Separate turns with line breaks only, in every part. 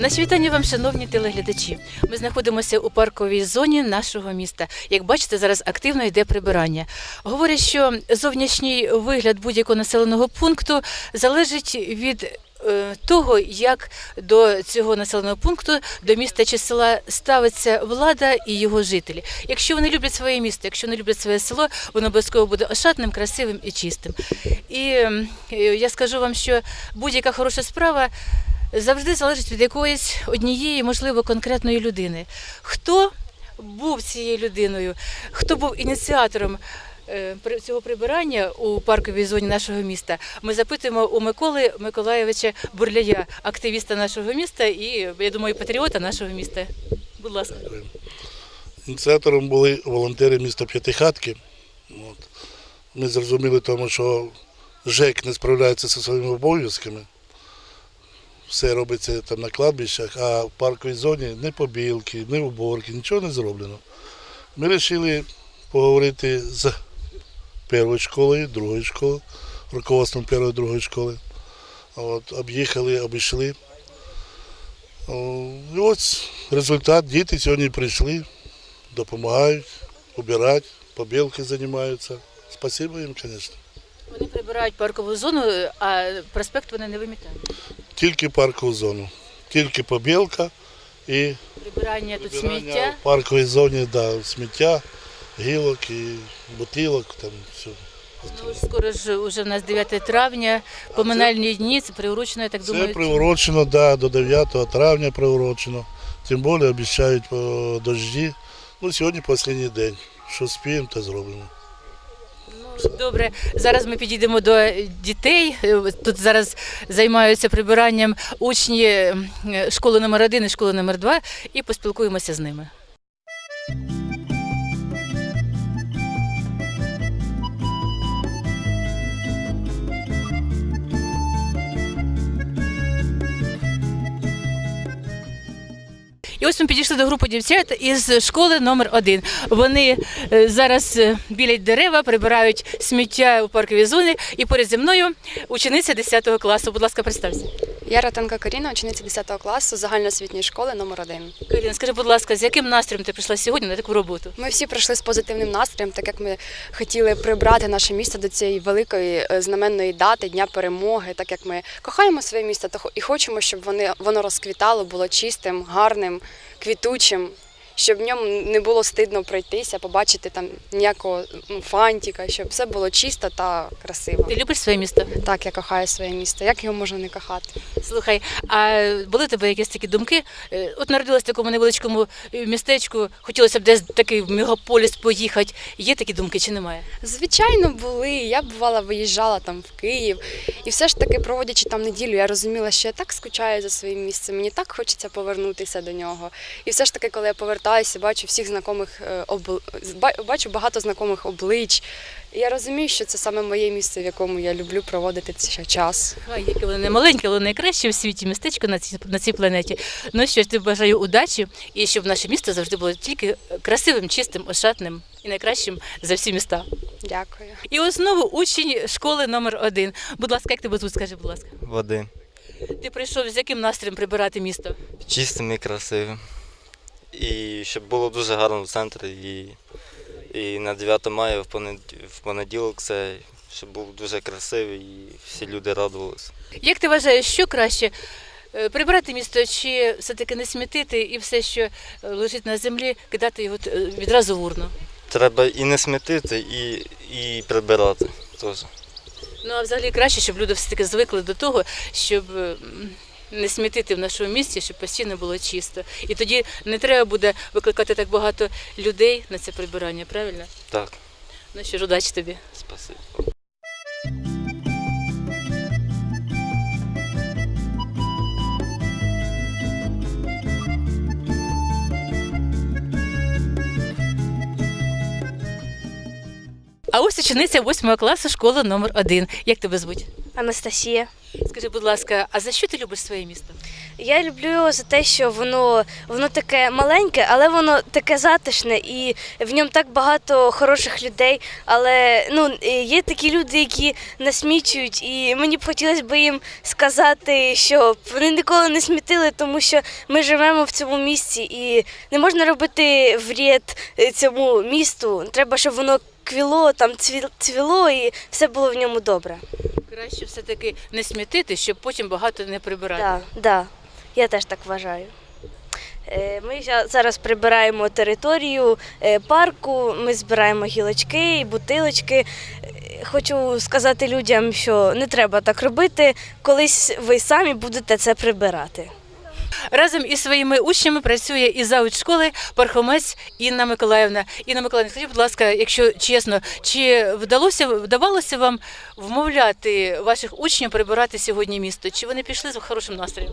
Наші вітання вам, шановні телеглядачі. Ми знаходимося у парковій зоні нашого міста. Як бачите, зараз активно йде прибирання. Говорять, що зовнішній вигляд будь-якого населеного пункту залежить від того, як до цього населеного пункту, до міста чи села ставиться влада і його жителі. Якщо вони люблять своє місто, якщо вони люблять своє село, воно обов'язково буде ошатним, красивим і чистим. І е, я скажу вам, що будь-яка хороша справа завжди залежить від якоїсь однієї, можливо, конкретної людини. Хто був цією людиною, хто був ініціатором е, цього прибирання у парковій зоні нашого міста? Ми запитуємо у Миколи Миколаєвича Бурляя, активіста нашого міста і, я думаю, патріота нашого міста. Будь ласка.
Ініціатором були волонтери міста П'ятихатки. Ми зрозуміли тому, що ЖЕК не справляється зі своїми обов'язками. Все робиться там на кладбищах, а в парковій зоні ні побілки, ні уборки, нічого не зроблено. Ми вирішили поговорити з першою школою, другою школою, руководством першої другої школи. От, об'їхали, обійшли. І ось результат. Діти сьогодні прийшли, допомагають, убирають, побілки займаються. Спасибо їм, звісно.
Вони прибирають паркову зону, а проспект вони не вимітають.
Тільки паркову зону, тільки побілка і
Прибирання тут
прибирання
сміття.
в парковій зоні, да, сміття, гілок і бутилок, там все.
Ну, скоро ж уже в нас 9 травня, поминальні дні, це приурочено, я так
Це
думаю.
приурочено, да, до 9 травня приурочено. Тим більше обіцяють по дожді. Ну, сьогодні останній день. Що спіємо, то зробимо.
Ну, Добре, зараз ми підійдемо до дітей. Тут зараз займаються прибиранням учні школи номер 1 і школи номер 2 і поспілкуємося з ними. Ось ми підійшли до групи дівчат із школи номер 1 Вони е, зараз е, білять дерева, прибирають сміття у парковій зоні. І поряд зі мною учениця 10 класу. Будь ласка, представся.
Я Ротенко Каріна, учениця 10 класу загальноосвітньої школи номер 1
Каріна, скажи, будь ласка, з яким настроєм ти прийшла сьогодні на таку роботу?
Ми всі прийшли з позитивним настроєм, так як ми хотіли прибрати наше місто до цієї великої е, знаменної дати Дня перемоги, так як ми кохаємо своє місто то і хочемо, щоб воно розквітало, було чистим, гарним, квітучим. Щоб в ньому не було стидно пройтися, побачити там ніякого ну, фантіка, щоб все було чисто та красиво.
Ти любиш своє місто?
Так, я кохаю своє місто. Як його можна не кохати?
Слухай, а були у тебе якісь такі думки? Е, От народилась в такому невеличкому е, містечку, хотілося б десь в такий мегаполіс поїхати. Є такі думки чи немає?
Звичайно, були. Я бувала, виїжджала там в Київ, і все ж таки, проводячи там неділю, я розуміла, що я так скучаю за своїм місцем. Мені так хочеться повернутися до нього. І все ж таки, коли я повертаюся, бачу всіх знайомих е, обл... бачу багато знайомих облич. І я розумію, що це саме моє місце, в якому я люблю проводити цей час.
А, яке воно не маленьке, але найкраще в світі містечко на цій, на цій планеті. Ну що ж, ти бажаю удачі і щоб наше місто завжди було тільки красивим, чистим, ошатним і найкращим за всі міста.
Дякую.
І ось знову учень школи номер один. Будь ласка, як тебе звуть, скажи, будь ласка.
Води.
Ти прийшов з яким настроєм прибирати місто?
Чистим і красивим. І щоб було дуже гарно в центрі. І, і на 9 мая в понед- в понеділок це щоб був дуже красивий і всі люди радувалися.
Як ти вважаєш, що краще? е, Прибирати місто чи все-таки не смітити і все, що е, лежить на землі, кидати його е, відразу в урну?
Треба і не смітити, і, і прибирати теж.
Ну а взагалі краще, щоб люди все-таки звикли до того, щоб не смітити в нашому місті, щоб постійно було чисто. І тоді не треба буде викликати так багато людей на це прибирання, правильно?
Так,
Ну що ж, удачі тобі.
спасибо.
А ось учениця 8 класу школи номер 1 Як тебе звуть?
Анастасія.
Скажи, будь ласка, а за що ти любиш своє місто?
Я люблю його за те, що воно, воно таке маленьке, але воно таке затишне і в ньому так багато хороших людей. Але ну, є такі люди, які насмічують, і мені б хотілося б їм сказати, що вони ніколи не смітили, тому що ми живемо в цьому місці і не можна робити вред е, цьому місту. Треба, щоб воно квіло, там цві- цвіло і все було в ньому добре.
Краще все-таки не смітити, щоб потім багато не прибирати.
Так, да, да. я теж так вважаю. Е, Ми зараз прибираємо територію е, парку, ми збираємо гілочки і бутилочки. Е, Хочу сказати людям, що не треба так робити, колись ви самі будете це прибирати.
Разом із своїми учнями працює і зауч школи Пархомець Інна Миколаївна. Інна Миколаївна, скажіть, будь ласка, якщо чесно, чи вдалося вдавалося вам вмовляти ваших учнів прибирати сьогодні місто? Чи вони пішли з хорошим настроєм?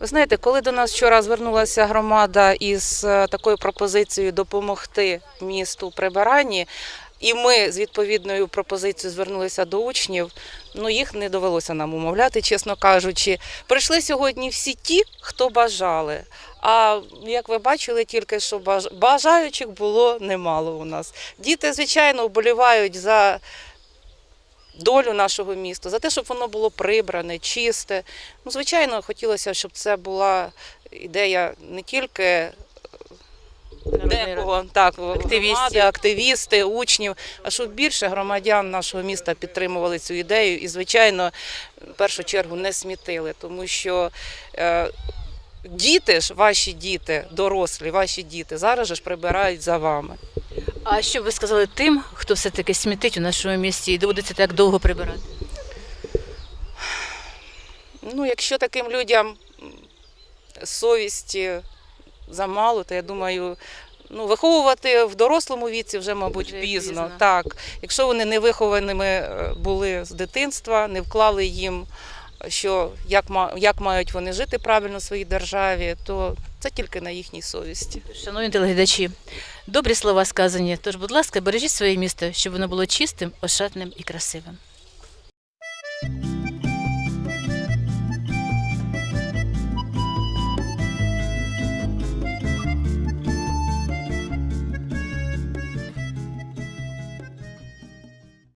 Ви знаєте, коли до нас вчора звернулася громада із е, такою пропозицією допомогти місту прибиранні, і ми з відповідною пропозицією звернулися до учнів, ну їх не довелося нам умовляти, чесно кажучи. Прийшли сьогодні всі ті, хто бажали. А як ви бачили, тільки що бажаючих було немало у нас. Діти, звичайно, вболівають за долю нашого міста, за те, щоб воно було прибране, чисте. Ну, звичайно, хотілося, щоб це була ідея не тільки декого, так,
Активістів.
активісти, учнів, а щоб більше громадян нашого міста підтримували цю ідею і, звичайно, в першу чергу не смітили, тому що е, діти ж, ваші діти, дорослі, ваші діти, зараз же ж прибирають за вами.
А що б ви сказали тим, хто все-таки смітить у нашому місті і доводиться так довго прибирати?
Ну, якщо таким людям м, совісті замало, то я думаю, ну, виховувати в дорослому віці вже, мабуть,
Вже
пізно.
пізно.
Так. Якщо вони не вихованими е, були з дитинства, не вклали їм, що як, як мають вони жити правильно в своїй державі, то це тільки на їхній совісті.
Шановні телеглядачі, добрі слова сказані. Тож, будь ласка, бережіть своє місто, щоб воно було чистим, ошатним і красивим.